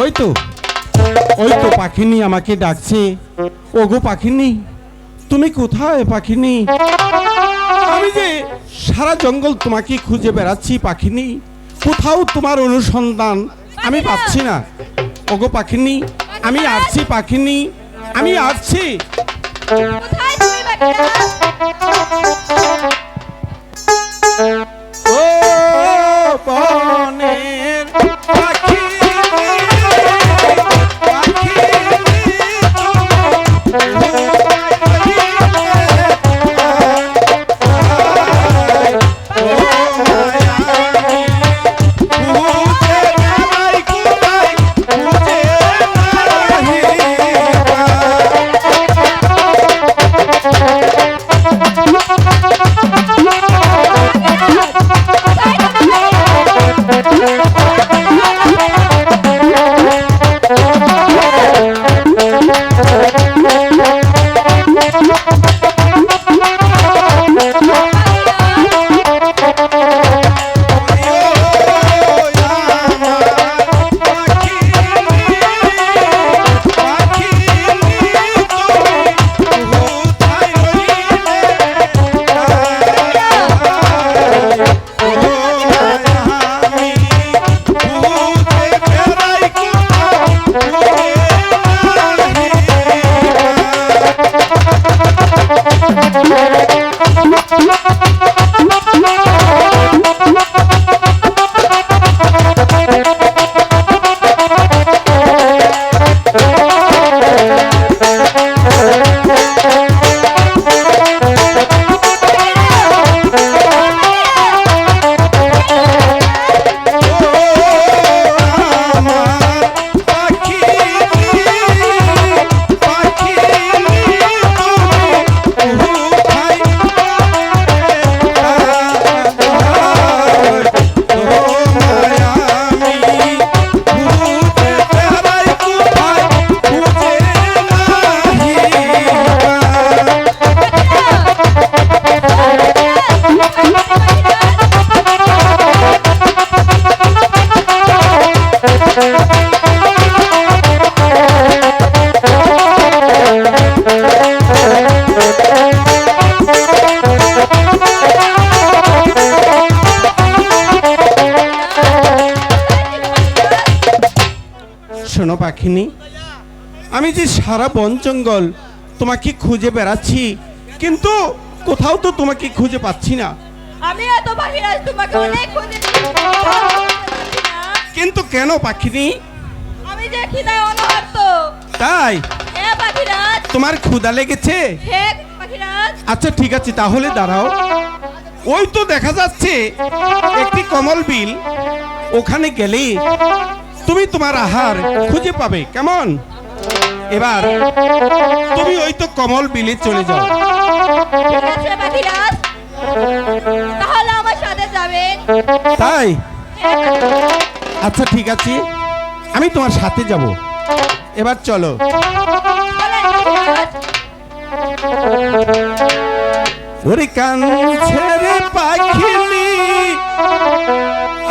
ওই তো ওই তো পাখিনি আমাকে ডাকছে। ওগো পাখিনি, তুমি কোথায় পাখিনি? আমি যে সারা জঙ্গল তোমাকে খুঁজে বেড়াচ্ছি পাখিনি, কোথাও তোমার অনুসন্ধান আমি পাচ্ছি না। ওগো পাখিনি, আমি আসছি পাখিনি, আমি আসছি। পাখিনি। আমি যে সারা বন জঙ্গল তোমাকে খুঁজে বেড়াচ্ছি কিন্তু কোথাও তো তোমাকে খুঁজে পাচ্ছি না। আমি এত পাখিরা তোমাকে অনেক কিন্তু কেন পাখিনি? আমি যে খিদায় অনহার্ত তাই? পাখিরাজ। তোমার ক্ষুধা লেগেছে? পাখিরাজ। আচ্ছা ঠিক আছে তাহলে দাঁড়াও। ওই তো দেখা যাচ্ছে একটি কমল বিল ওখানে গেলে তুমি তোমার আহার খুঁজে পাবে কেমন? এবার তুমি ওই তো কমল বিলে চলে যাও। তাহলে আমার সাথে যাবেন। তাই? আচ্ছা ঠিক আছে। আমি তোমার সাথে যাব। এবার চলো। ওরে কান ছেড়ে পাখিনি।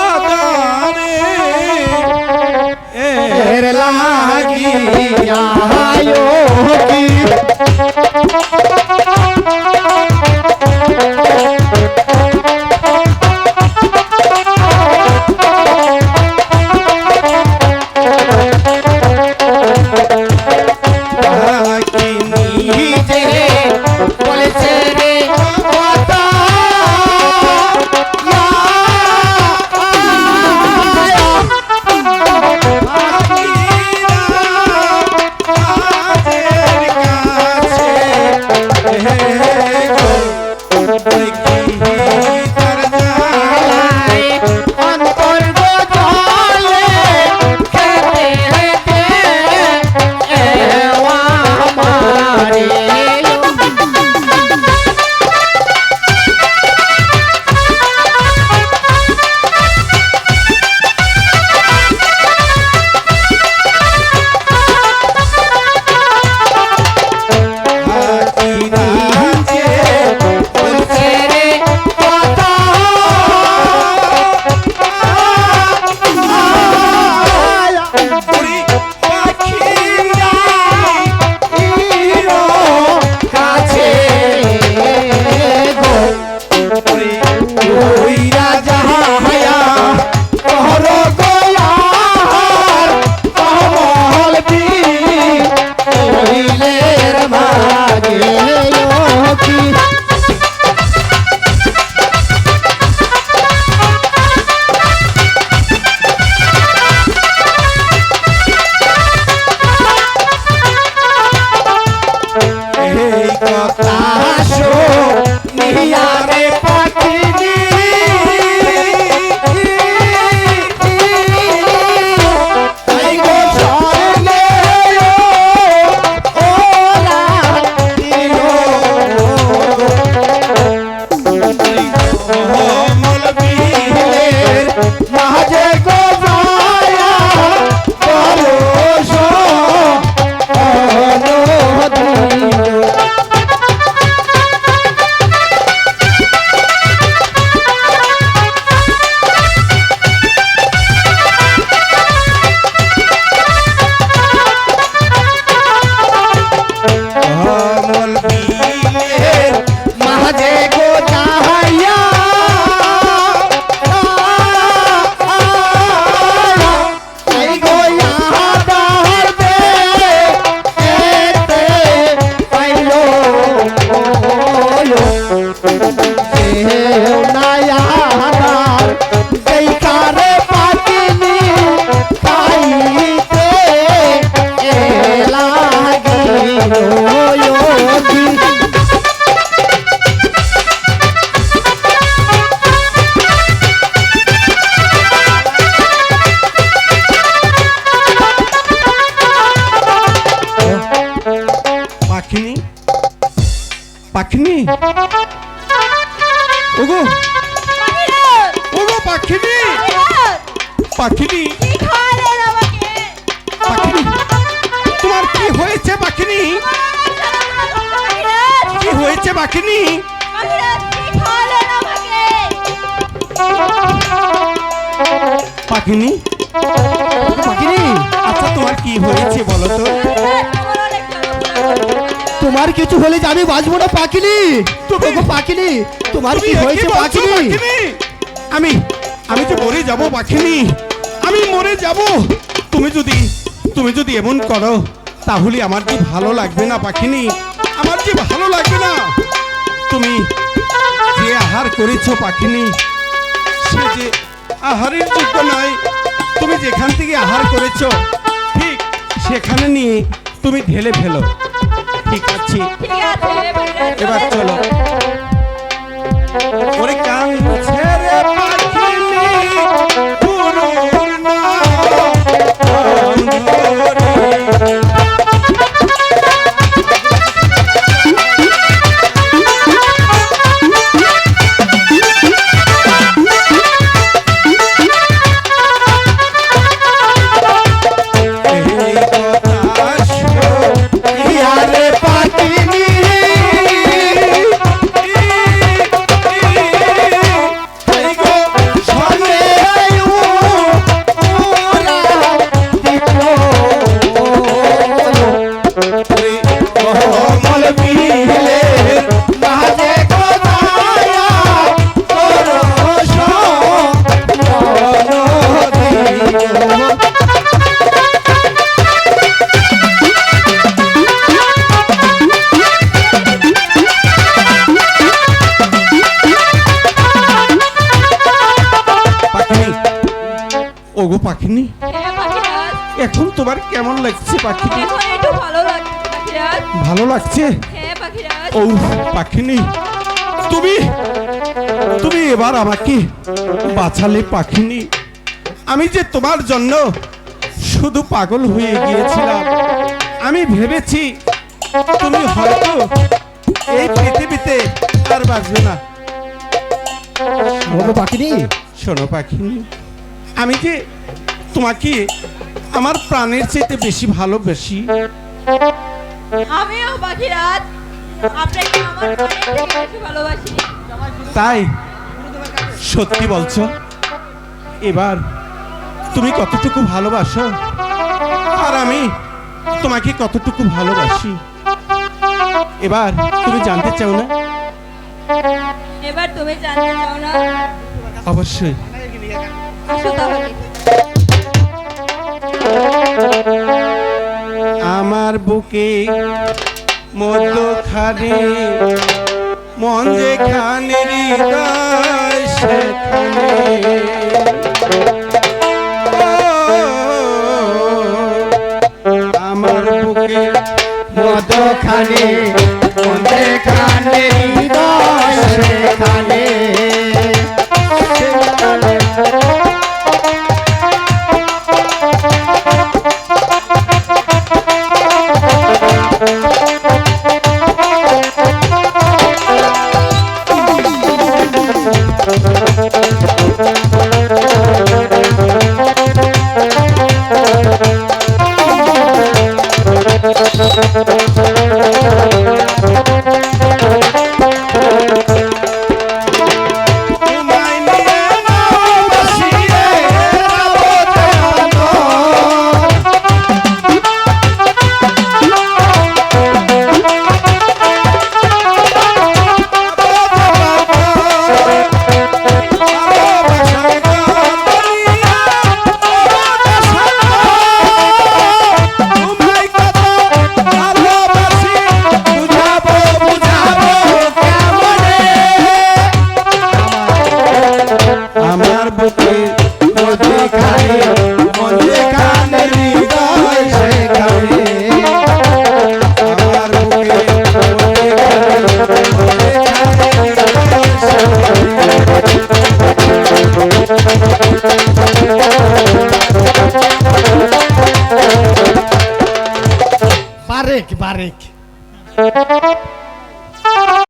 আদারে এর লাগিয়া কি পাখিনি পাখিনি। পাখিনি। পাখিনি। তোমার কি হয়েছে পাখিনি? কি হয়েছে পাখিনি? পাখিনি? পাখিনি? আচ্ছা তোমার কি হয়েছে বলো তো? তোমার কিছু হলে আমি বাঁচবো না পাখিনি। ওগো পাখিনি। তোমার তুমি কি হয়েছে পাখিনি? আমি আমি তো মরে যাব পাখিনি আমি মরে যাব। তুমি যদি তুমি যদি এমন করো, তাহলে আমার যে ভালো লাগবে না পাখিনি আমার যে ভালো লাগবে না? তুমি যে আহার করেছ পাখিনি সে যে আহারের যোগ্য নয়। তুমি যেখান থেকে আহার করেছ, ঠিক সেখানে নিয়ে তুমি ঢেলে ফেলো। ঠিক আছে? এবার চলো। ওরে কান ছেড়ে ওগো পাখিনি? হ্যাঁ এখন তোমার কেমন লাগছে পাখিনি ভালো লাগছে লাগছে? হ্যাঁ ও পাখিনি। তুমি তুমি এবার আমাকে বাঁচালে পাখিনি। আমি যে তোমার জন্য শুধু পাগল হয়ে গিয়েছিলাম আমি ভেবেছি তুমি হয়তো এই পৃথিবীতে আর বাঁচবে না। ওগো পাখিনি। শোনো পাখিনি। আমি যে তোমাকে আমার প্রাণের চাইতে বেশি ভালোবাসি। আমিও পাখিরাজ আপনাকে আমার বেশি ভালোবাসি। তাই সত্যি বলছো? এবার তুমি কতটুকু ভালোবাসো? আর আমি তোমাকে কতটুকু ভালোবাসি? এবার তুমি জানতে চাও না? এবার তুমি জানতে চাও না? অবশ্যই। আমার বুকে মধ্যখানে মন যেখানে হৃদয় আমার বুকে মদখানে